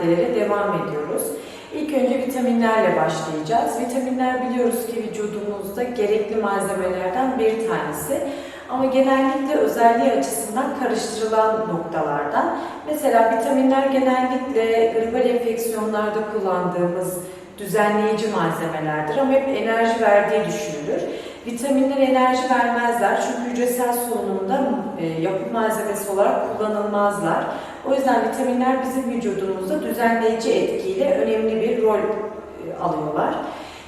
maddelere devam ediyoruz. İlk önce vitaminlerle başlayacağız. Vitaminler biliyoruz ki vücudumuzda gerekli malzemelerden bir tanesi. Ama genellikle özelliği açısından karıştırılan noktalardan. Mesela vitaminler genellikle gribal enfeksiyonlarda kullandığımız düzenleyici malzemelerdir ama hep enerji verdiği düşünülür. Vitaminler enerji vermezler çünkü hücresel solunumda e, yapı malzemesi olarak kullanılmazlar. O yüzden vitaminler bizim vücudumuzda düzenleyici etkiyle önemli bir rol e, alıyorlar.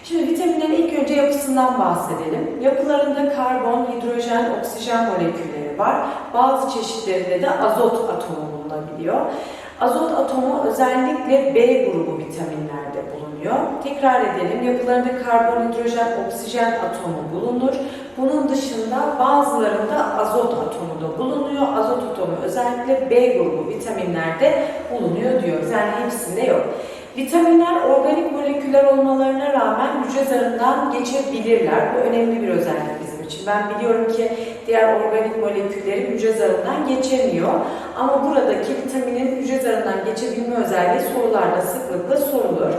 Şimdi vitaminlerin ilk önce yapısından bahsedelim. Yapılarında karbon, hidrojen, oksijen molekülleri var. Bazı çeşitlerinde de azot atomu bulunabiliyor. Azot atomu özellikle B grubu vitaminlerde bulunuyor. Tekrar edelim. Yapılarında karbon, hidrojen, oksijen atomu bulunur. Bunun dışında bazılarında azot atomu da bulunuyor. Azot atomu özellikle B grubu vitaminlerde bulunuyor diyoruz. Yani hepsinde yok. Vitaminler organik moleküller olmalarına rağmen hücre zarından geçebilirler. Bu önemli bir özellik bizim için. Ben biliyorum ki diğer organik molekülleri hücre zarından geçemiyor. Ama buradaki vitaminin hücre zarından geçebilme özelliği sorularda sıklıkla sorulur.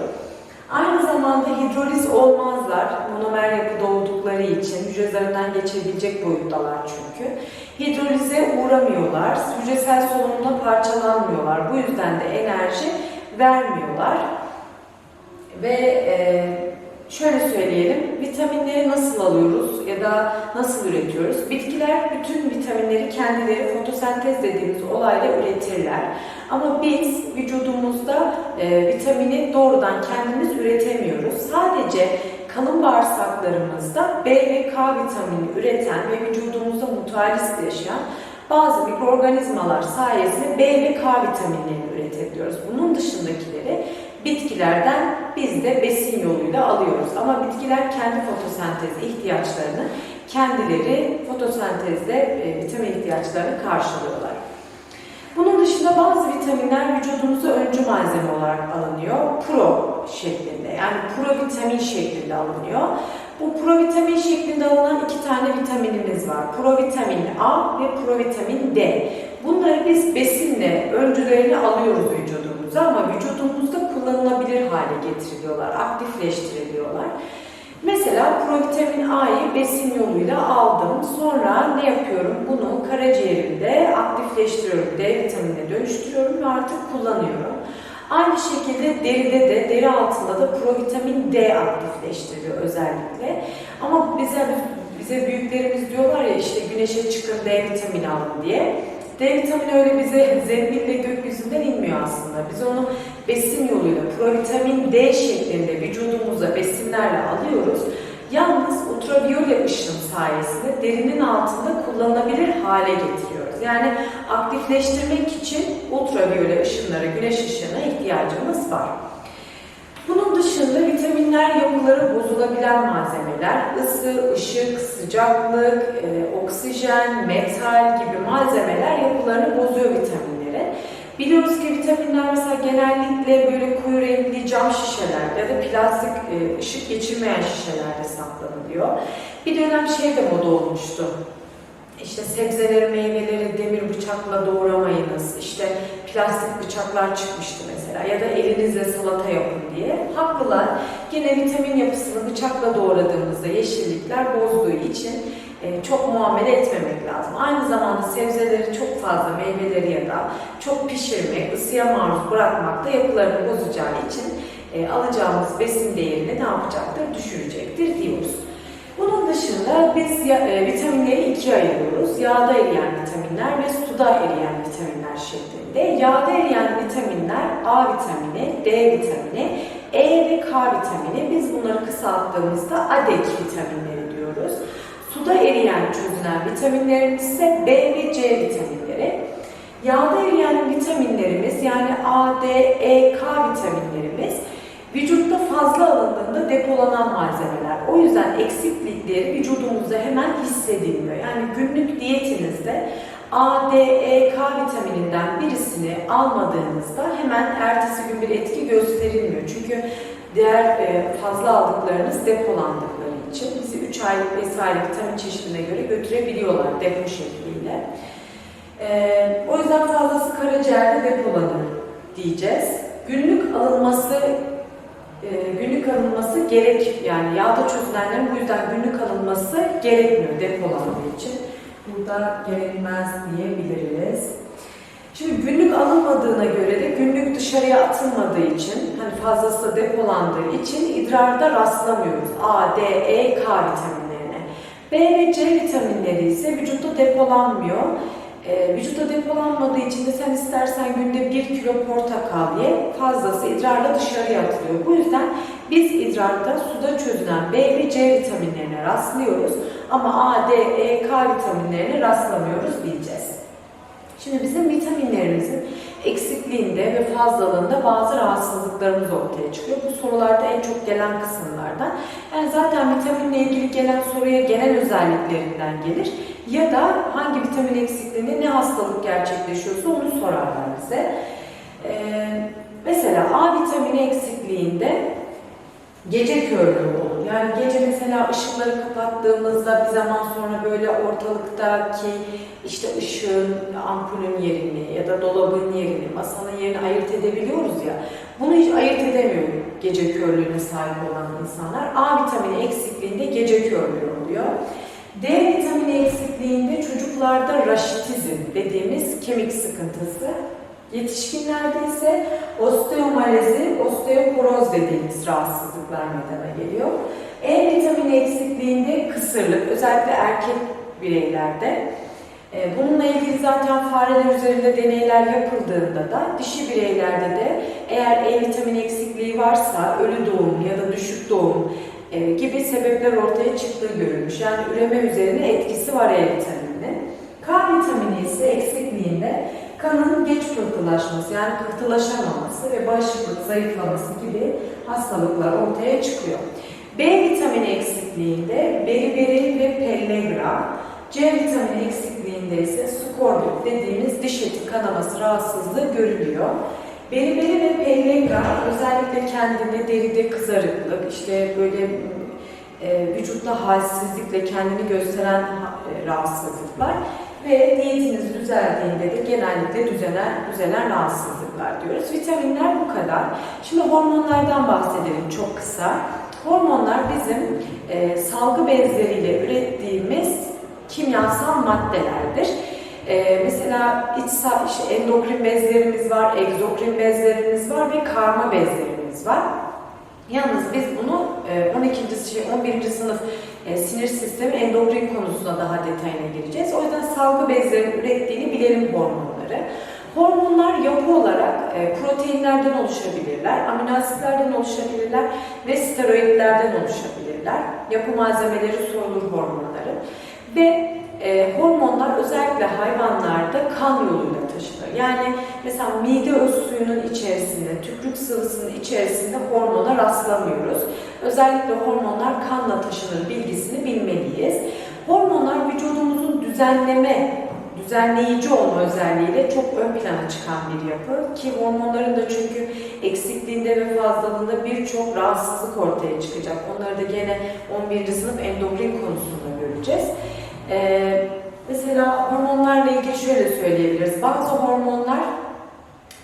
Aynı zamanda hidroliz olmazlar. Monomer yapıda oldukları için hücre zarından geçebilecek boyuttalar çünkü. Hidrolize uğramıyorlar. Hücresel solunumla parçalanmıyorlar. Bu yüzden de enerji vermiyorlar. Ve e, şöyle söyleyelim, vitaminleri nasıl alıyoruz ya da nasıl üretiyoruz? Bitkiler bütün vitaminleri kendileri fotosentez dediğimiz olayla üretirler. Ama biz vücudumuzda e, vitamini doğrudan kendimiz üretemiyoruz. Sadece kalın bağırsaklarımızda B ve K vitamini üreten ve vücudumuzda mutualist yaşayan bazı mikroorganizmalar sayesinde B ve K vitaminlerini üretebiliyoruz. Bunun dışındakileri bitkilerden biz de besin yoluyla alıyoruz. Ama bitkiler kendi fotosentez ihtiyaçlarını kendileri fotosentezde e, vitamin ihtiyaçlarını karşılıyorlar. Bunun dışında bazı vitaminler vücudumuza öncü malzeme olarak alınıyor. Pro şeklinde yani provitamin şeklinde alınıyor. Bu provitamin şeklinde alınan iki tane vitaminimiz var. Provitamin A ve provitamin D. Bunları biz besinle öncülerini alıyoruz vücudumuza ama vücudumuzda kullanılabilir hale getiriliyorlar, aktifleştiriliyorlar. Mesela provitamin A'yı besin yoluyla aldım. Sonra ne yapıyorum? Bunu karaciğerimde aktifleştiriyorum. D vitaminine dönüştürüyorum ve artık kullanıyorum. Aynı şekilde deride de, deri altında da provitamin D aktifleştiriyor özellikle. Ama bize bize büyüklerimiz diyorlar ya işte güneşe çıkın D vitamini alın diye. D vitamini öyle bize zembille gökyüzünden inmiyor aslında. Biz onu besin yoluyla provitamin D şeklinde vücudumuza besinlerle alıyoruz. Yalnız ultraviyole ışın sayesinde derinin altında kullanılabilir hale getiriyoruz. Yani aktifleştirmek için ultraviyole ışınlara, güneş ışığına ihtiyacımız var. Bunun dışında vitaminler yapıları bozulabilen malzemeler, ısı, ışık, sıcaklık, e, oksijen, metal gibi malzemeler yapılarını bozuyor vitaminleri. Biliyoruz ki vitaminler mesela genellikle böyle koyu renkli cam şişeler ya da plastik e, ışık geçirmeyen şişelerde saklanılıyor. Bir dönem şey de moda olmuştu. İşte sebzeleri, meyveleri demir bıçakla doğramayınız. İşte plastik bıçaklar çıkmıştı mesela ya da elinizle salata yapın diye. Haklılar. Gene vitamin yapısını bıçakla doğradığımızda yeşillikler bozduğu için çok muamele etmemek lazım. Aynı zamanda sebzeleri çok fazla meyveleri ya da çok pişirmek, ısıya maruz bırakmak da yapılarını bozacağı için e, alacağımız besin değerini ne yapacaktır? Düşürecektir diyoruz. Bunun dışında biz e, vitaminleri ikiye ayırıyoruz. Yağda eriyen vitaminler ve suda eriyen vitaminler şeklinde. Yağda eriyen vitaminler A vitamini, D vitamini, E ve K vitamini. Biz bunları kısalttığımızda ADEK diyoruz. Suda eriyen çözünen vitaminlerimiz ise B ve C vitaminleri. Yağda eriyen vitaminlerimiz yani A, D, E, K vitaminlerimiz vücutta fazla alındığında depolanan malzemeler. O yüzden eksiklikleri vücudumuzda hemen hissedilmiyor. Yani günlük diyetinizde A, D, E, K vitamininden birisini almadığınızda hemen ertesi gün bir etki gösterilmiyor. Çünkü diğer e, fazla aldıklarınız depolandıkları için bizi 3 aylık vesaire vitamin çeşidine göre götürebiliyorlar depo şekliyle. E, o yüzden fazlası karaciğerde depolanır diyeceğiz. günlük alınması e, günlük alınması gerek yani yağda çözülenlerin bu yüzden günlük alınması gerekmiyor depolandığı için. Burada gerekmez diyebiliriz. Şimdi günlük alınmadığına göre de günlük dışarıya atılmadığı için, hani fazlası depolandığı için idrarda rastlamıyoruz A, D, E, K vitaminlerine. B ve C vitaminleri ise vücutta depolanmıyor. Ee, vücutta depolanmadığı için de sen istersen günde 1 kilo portakal ye, fazlası idrarla dışarıya atılıyor. Bu yüzden biz idrarda suda çözülen B ve C vitaminlerine rastlıyoruz ama A, D, E, K vitaminlerine rastlamıyoruz diyeceğiz. Şimdi bizim vitaminlerimizin eksikliğinde ve fazlalığında bazı rahatsızlıklarımız ortaya çıkıyor. Bu sorularda en çok gelen kısımlardan. Yani zaten vitaminle ilgili gelen soruya genel özelliklerinden gelir ya da hangi vitamin eksikliğinde ne hastalık gerçekleşiyorsa onu sorarlar bize. Ee, mesela A vitamini eksikliğinde gece körlüğü. Yani gece mesela ışıkları kapattığımızda bir zaman sonra böyle ortalıktaki işte ışığın, ampulün yerini ya da dolabın yerini, masanın yerini ayırt edebiliyoruz ya. Bunu hiç ayırt edemiyor gece körlüğüne sahip olan insanlar. A vitamini eksikliğinde gece körlüğü oluyor. D vitamini eksikliğinde çocuklarda raşitizm dediğimiz kemik sıkıntısı, yetişkinlerde ise osteomalezi, osteoporoz dediğimiz rahatsızlıklar meydana geliyor. E vitamini eksikliğinde kısırlık, özellikle erkek bireylerde. e, Bununla ilgili zaten fareler üzerinde deneyler yapıldığında da dişi bireylerde de eğer E vitamini eksikliği varsa ölü doğum ya da düşük doğum e, gibi sebepler ortaya çıktığı görülmüş. Yani üreme üzerine etkisi var E vitamininin. K vitamini ise eksikliğinde kanın geç pıhtılaşması yani pıhtılaşamaması ve bağışıklık zayıflaması gibi hastalıklar ortaya çıkıyor. B vitamini eksikliğinde beriberi ve pellegra, C vitamini eksikliğinde ise skorbut dediğimiz diş eti kanaması rahatsızlığı görülüyor. Beriberi ve pellegra özellikle kendini deride kızarıklık, işte böyle e, vücutta halsizlikle kendini gösteren e, rahatsızlıklar ve diyetiniz düzeldiğinde de genellikle düzelen, düzelen rahatsızlıklar diyoruz. Vitaminler bu kadar. Şimdi hormonlardan bahsedelim çok kısa. Hormonlar bizim e, salgı bezleriyle ürettiğimiz kimyasal maddelerdir. E, mesela iç işte endokrin bezlerimiz var, egzokrin bezlerimiz var ve karma bezlerimiz var. Yalnız biz bunu e, 12. şey 11. sınıf e, sinir sistemi endokrin konusunda daha detayına gireceğiz. O yüzden salgı bezlerinin ürettiğini bilelim hormonları. Hormonlar yapı olarak e, proteinlerden oluşabilirler, amino asitlerden oluşabilirler ve steroidlerden oluşabilirler. Yapı malzemeleri sorulur hormonların. Ve e, hormonlar özellikle hayvanlarda kan yoluyla taşınır. Yani mesela mide öz suyunun içerisinde, tükürük sıvısının içerisinde hormona rastlamıyoruz. Özellikle hormonlar kanla taşınır düzenleme, düzenleyici olma özelliğiyle çok ön plana çıkan bir yapı ki hormonların da çünkü eksikliğinde ve fazlalığında birçok rahatsızlık ortaya çıkacak. Onları da gene 11. sınıf endokrin konusunda göreceğiz. Ee, mesela hormonlarla ilgili şöyle söyleyebiliriz. Bazı hormonlar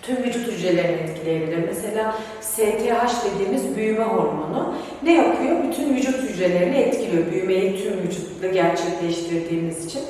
tüm vücut hücrelerini etkileyebilir. Mesela STH dediğimiz büyüme hormonu ne yapıyor? Bütün vücut hücrelerini etkiliyor. Büyümeyi tüm vücutta gerçekleştirdiğimiz için.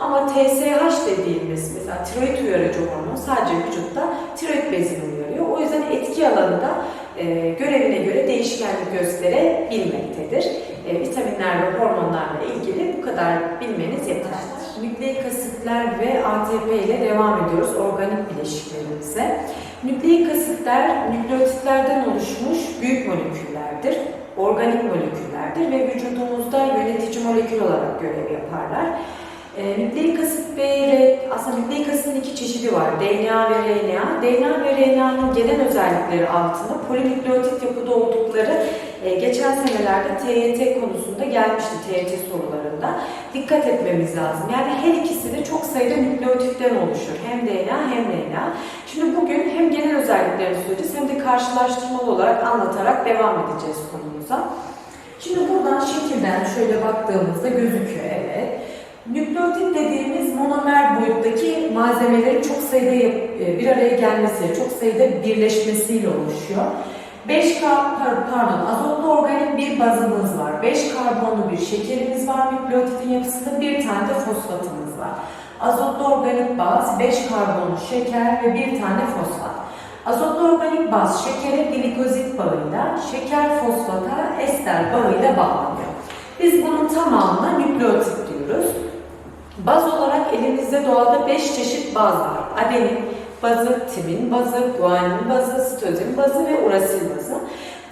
Ama TSH dediğimiz mesela tiroid uyarıcı hormon sadece vücutta tiroid bezini uyarıyor. O yüzden etki alanında e, görevine göre değişkenlik gösterebilmektedir. E, vitaminler ve hormonlarla ilgili bu kadar bilmeniz yeter. Nükleik asitler ve ATP ile devam ediyoruz organik bileşiklerimize. Nükleik asitler nükleotitlerden oluşmuş büyük moleküllerdir. Organik moleküllerdir ve vücudumuzda yönetici molekül olarak görev yaparlar. E, nükleik asit ve aslında nükleik asitin iki çeşidi var. DNA ve RNA. DNA ve RNA'nın genel özellikleri altında polinükleotit yapıda oldukları e, geçen senelerde TYT konusunda gelmişti TYT sorularında. Dikkat etmemiz lazım. Yani her ikisi de çok sayıda nükleotitten oluşur. Hem DNA hem RNA. Şimdi bugün hem genel özelliklerini söyleyeceğiz hem de karşılaştırmalı olarak anlatarak devam edeceğiz konumuza. Şimdi buradan şekilden şöyle baktığımızda gözüküyor evet. Nükleotit dediğimiz monomer boyuttaki malzemelerin çok sayıda e, bir araya gelmesiyle, çok sayıda birleşmesiyle oluşuyor. 5 kar, par- pardon, azotlu organik bir bazımız var. 5 karbonlu bir şekerimiz var nükleotitin yapısında. Bir tane de fosfatımız var. Azotlu organik baz, 5 karbonlu şeker ve bir tane fosfat. Azotlu organik baz şekere glikozit bağıyla, şeker fosfata ester bağıyla bağlanıyor. Biz bunun tamamına nükleotit diyoruz. Baz olarak elimizde doğada 5 çeşit baz var. Adenin bazı, timin bazı, guanin bazı, sitozin bazı ve urasil bazı.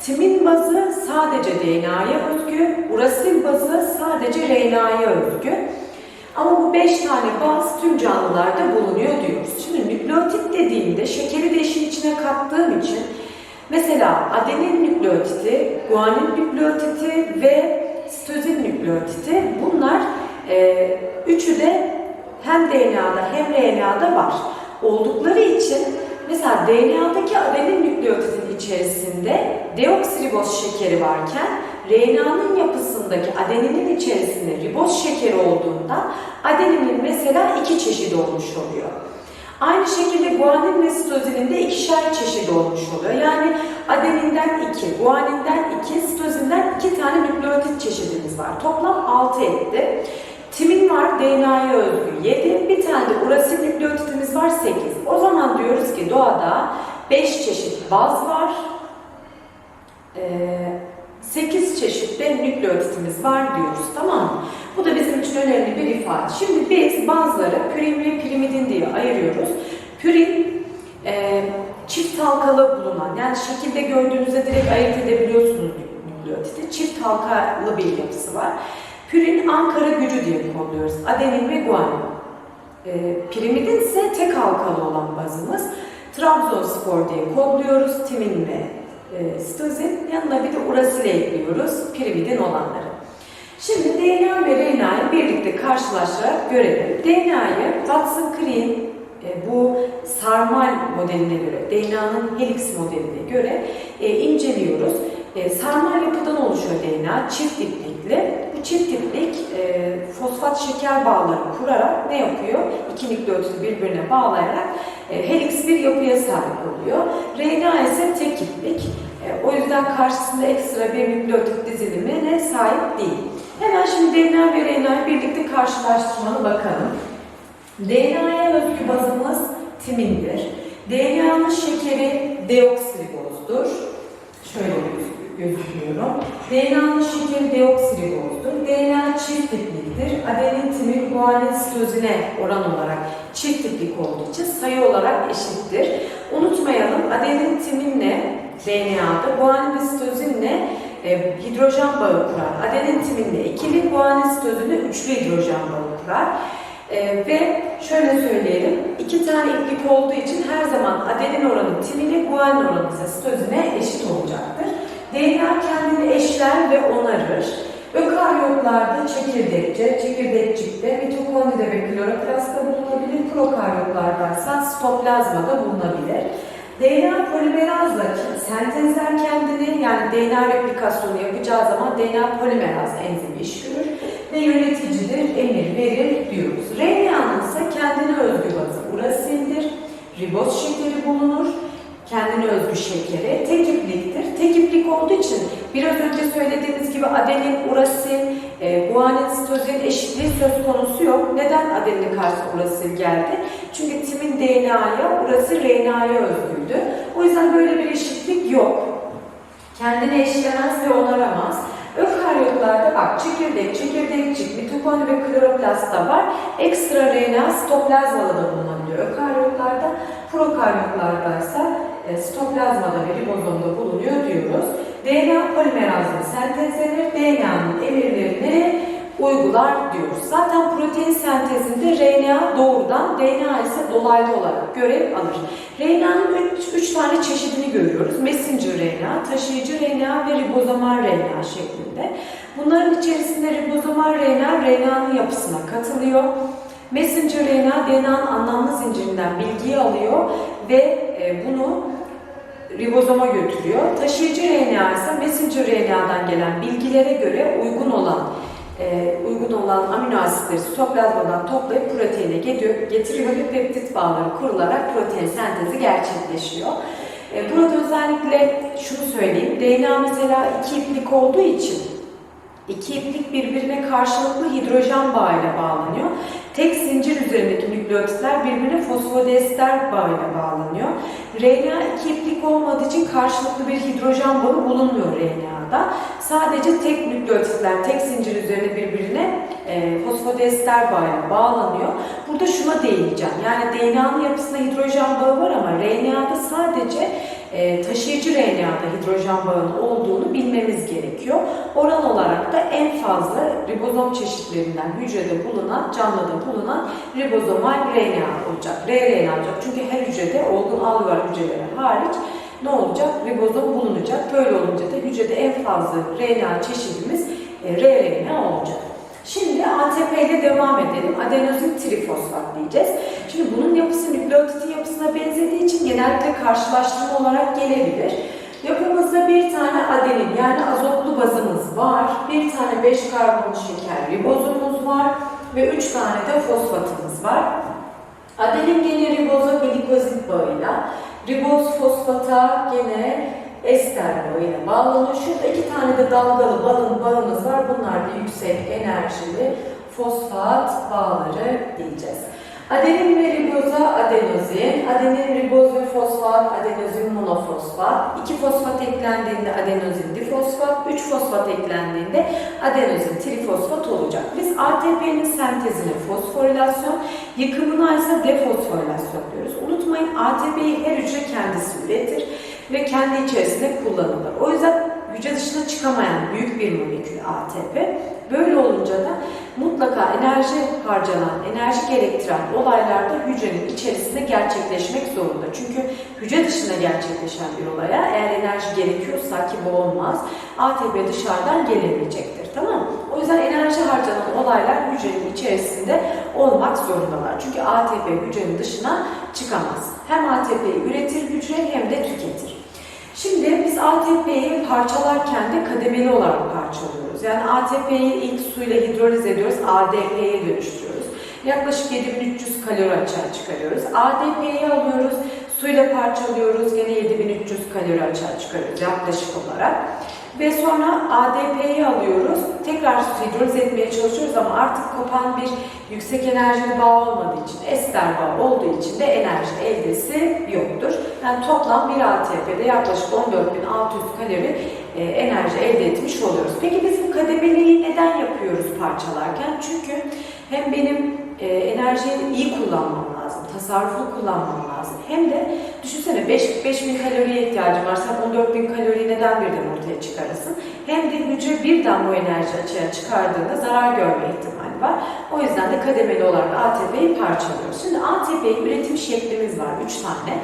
Timin bazı sadece DNA'ya özgü, urasil bazı sadece RNA'ya özgü. Ama bu 5 tane baz tüm canlılarda bulunuyor diyoruz. Şimdi nükleotit dediğimde şekeri de işin içine kattığım için mesela adenin nükleotiti, guanin nükleotiti ve sitozin nükleotiti bunlar e, üçü de hem DNA'da hem RNA'da var. Oldukları için mesela DNA'daki adenin nükleotitin içerisinde deoksiriboz şekeri varken RNA'nın yapısındaki adeninin içerisinde riboz şekeri olduğunda adeninin mesela iki çeşidi olmuş oluyor. Aynı şekilde guanin ve sitozinin de ikişer çeşidi olmuş oluyor. Yani adeninden iki, guaninden iki, sitozinden iki tane nükleotit çeşidimiz var. Toplam 6 etti. Timin var DNA'ya özgü 7, bir tane de urasil nükleotitimiz var 8. O zaman diyoruz ki doğada 5 çeşit baz var. Ee, 8 çeşit de nükleotitimiz var diyoruz tamam mı? Bu da bizim için önemli bir ifade. Şimdi biz bazıları pürin ve pirimidin diye ayırıyoruz. Pürin e, çift halkalı bulunan yani şekilde gördüğünüzde direkt ayırt edebiliyorsunuz nükleotiti. Çift halkalı bir yapısı var. Pürin Ankara gücü diye kodluyoruz. Adenin ve guanin. E, pirimidin ise tek halkalı olan bazımız. Trabzonspor diye kodluyoruz. Timin ve e, sitozin. Yanına bir de urasile ekliyoruz. Pirimidin olanları. Şimdi DNA ve RNA'yı birlikte karşılaştırarak görelim. DNA'yı Watson-Crick'in e, bu sarmal modeline göre, DNA'nın helix modeline göre e, inceliyoruz. E, sarmal yapıdan oluşuyor DNA, çift diplikli. Bu çift diplik e, fosfat şeker bağları kurarak ne yapıyor? İki nükleotidi birbirine bağlayarak e, helix bir yapıya sahip oluyor. RNA ise tek diplik. E, o yüzden karşısında ekstra bir nükleotit dizilimine sahip değil. Hemen şimdi DNA ve RNA'yı birlikte karşılaştırmalı bakalım. DNA'ya özgü bazımız timindir. DNA'nın şekeri deoksiribozdur. Şöyle göz- gözüküyorum. DNA'nın şekeri deoksiribozdur. DNA çift tipliktir. Adenin, timin, guanin, sitozine oran olarak çift tiplik olduğu için sayı olarak eşittir. Unutmayalım adenin, timinle DNA'da, guanin ve sitozinle e, hidrojen bağı kurar. Adenin timinle ikili, guanin sitozinle üçlü hidrojen bağı kurar. E, ve şöyle söyleyelim, iki tane iplik olduğu için her zaman adenin oranı timine, guanin oranı ise sitozine eşit olacaktır. DNA kendini eşler ve onarır. Ökaryotlarda çekirdekçe, çekirdekçikte, mitokondride ve kloroplastta bulunabilir. Prokaryotlarda ise sitoplazmada bulunabilir. DNA polimerazla sentezler kendini yani DNA replikasyonu yapacağı zaman DNA polimeraz enzimi iş görür ve yöneticidir, emir verir diyoruz. RNA'nın ise kendine özgü bazı urasildir, riboz şekeri bulunur, kendine özgü şekeri, tek ipliktir. Biraz önce söylediğimiz gibi adenin, urasil, e, guanin, sitozin eşitliği söz konusu yok. Neden adenin karşısına urasil geldi? Çünkü timin DNA'ya, urasil RNA'ya özgüydü. O yüzden böyle bir eşitlik yok. Kendine eşlemez ve onaramaz. Ökaryotlarda bak çekirdek, çekirdekçik, mitokondri ve kloroplastta var. Ekstra RNA sitoplazmada da bulunabiliyor. Ökaryotlarda, prokaryotlarda ise sitoplazmada ve ribozomda bulunuyor diyoruz. DNA polimerazla sentezlenir. DNA'nın emirlerini uygular diyoruz. Zaten protein sentezinde RNA doğrudan, DNA ise dolaylı olarak görev alır. RNA'nın 3 tane çeşidini görüyoruz. Messenger RNA, taşıyıcı RNA ve ribozomal RNA şeklinde. Bunların içerisinde ribozomal RNA, RNA'nın yapısına katılıyor. Messenger RNA, DNA'nın anlamlı zincirinden bilgiyi alıyor ve e, bunu ribozoma götürüyor. Taşıyıcı RNA ise messenger RNA'dan gelen bilgilere göre uygun olan e, uygun olan amino asitleri sitoplazmadan toplayıp proteine getiriyor ve peptit bağları kurularak protein sentezi gerçekleşiyor. E, burada özellikle şunu söyleyeyim, DNA mesela iki iplik olduğu için iki iplik birbirine karşılıklı hidrojen bağıyla bağlanıyor. Tek zincir üzerindeki nükleotitler birbirine fosfodiester bağıyla bağlanıyor. RNA iki olmadığı için karşılıklı bir hidrojen bağı bulunmuyor RNA'da. Sadece tek nükleotitler, tek zincir üzerine birbirine e, fosfodiester bağıyla bağlanıyor. Burada şuna değineceğim. Yani DNA'nın yapısında hidrojen bağı var ama RNA'da sadece e, taşıyıcı RNA'da hidrojen bağının olduğunu bilmemiz gerekiyor. Oran olarak da en fazla ribozom çeşitlerinden hücrede bulunan, canlıda bulunan ribozomal RNA olacak. rRNA olacak. Çünkü her hücrede olgun alveolar hücreleri hariç ne olacak? Ribozom bulunacak. Böyle olunca da hücrede en fazla RNA çeşidimiz e, rRNA olacak. Şimdi ATP ile devam edelim. Adenozin trifosfat diyeceğiz. Şimdi bunun yapısı nükleotitin yapısına benzediği için genellikle karşılaştırma olarak gelebilir. Yapımızda bir tane adenin yani azotlu bazımız var. Bir tane 5 karbonlu şeker ribozomumuz var. Ve 3 tane de fosfatımız var. Adenin gene riboza glikozit bağıyla, riboz fosfata gene ester bağıyla bağlanıyor. Şurada iki tane de dalgalı balın bağımız var. Bunlar da yüksek enerjili fosfat bağları diyeceğiz. Adenin ve riboza adenozin, adenin riboz ve fosfat, adenozin monofosfat, 2 fosfat eklendiğinde adenozin difosfat, 3 fosfat eklendiğinde adenozin trifosfat olacak. Biz ATP'nin sentezine fosforilasyon, yıkımına ise defosforilasyon diyoruz. Unutmayın ATP'yi her hücre kendisi üretir ve kendi içerisinde kullanılır. O yüzden hücre dışına çıkamayan büyük bir molekül ATP. Böyle olunca da mutlaka enerji harcanan, enerji gerektiren olaylarda hücrenin içerisinde gerçekleşmek zorunda. Çünkü hücre dışında gerçekleşen bir olaya eğer enerji gerekiyorsa ki bu olmaz, ATP dışarıdan gelemeyecektir. Tamam mı? O yüzden enerji harcanan olaylar hücrenin içerisinde olmak zorundalar. Çünkü ATP hücrenin dışına çıkamaz. Hem ATP'yi üretir hücre hem de tüketir. Şimdi biz ATP'yi parçalarken de kademeli olarak parçalıyoruz. Yani ATP'yi ilk suyla hidroliz ediyoruz, ADP'ye dönüştürüyoruz. Yaklaşık 7300 kalori açığa çıkarıyoruz. ADP'yi alıyoruz, suyla parçalıyoruz, gene 7300 kalori açığa çıkarıyoruz yaklaşık olarak. Ve sonra ADP'yi alıyoruz, tekrar hidroliz etmeye çalışıyoruz ama artık kopan bir yüksek enerjili bağ olmadığı için, ester bağ olduğu için de enerji eldesi yoktur. Yani toplam bir ATP'de yaklaşık 14.600 kalori e, enerji elde etmiş oluyoruz. Peki biz bu kademeliği neden yapıyoruz parçalarken? Çünkü hem benim e, enerjiyi iyi kullanmam lazım, tasarruflu kullanmam lazım. Hem de düşünsene 5, 5000 kaloriye ihtiyacım var. Sen 14.000 kaloriyi neden birden ortaya çıkarırsın? Hem de hücre birden bu enerji açığa çıkardığında zarar görme ihtimali var. O yüzden de kademeli olarak ATP'yi parçalıyoruz. Şimdi ATP'yi üretim şeklimiz var. 3 tane.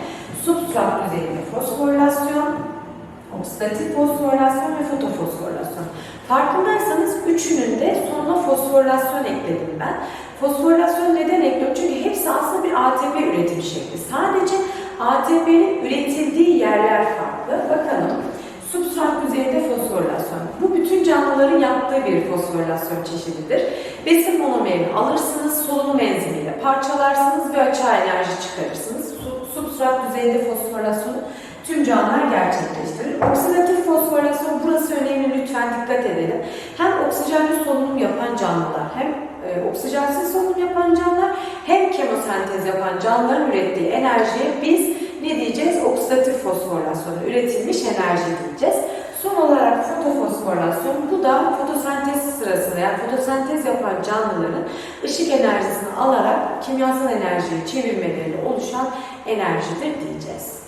Substrat düzeyinde fosforilasyon, oksidatif fosforilasyon ve fotofosforilasyon. Farkındaysanız üçünün de sonuna fosforilasyon ekledim ben. Fosforilasyon neden ekliyorum? Çünkü hepsi aslında bir ATP üretim şekli. Sadece ATP'nin üretildiği yerler farklı. Bakalım. Substrat düzeyinde fosforilasyon. Bu bütün canlıların yaptığı bir fosforilasyon çeşididir. Besin monomerini alırsınız, solunum enzimiyle parçalarsınız ve açığa enerji çıkarırsınız. Substrat düzeyinde fosforilasyonu tüm canlılar gerçekleştirir. Oksidatif fosforilasyon burası önemli lütfen dikkat edelim. Hem oksijenli solunum yapan canlılar hem e, oksijensiz solunum yapan canlılar hem kemosentez yapan canlıların ürettiği enerjiye biz ne diyeceğiz? Oksidatif fosforilasyonu üretilmiş enerji diyeceğiz. Son olarak fotofosforilasyon bu da fotosentez sırasında yani fotosentez yapan canlıların ışık enerjisini alarak kimyasal enerjiyi çevirmeleriyle oluşan enerjidir diyeceğiz.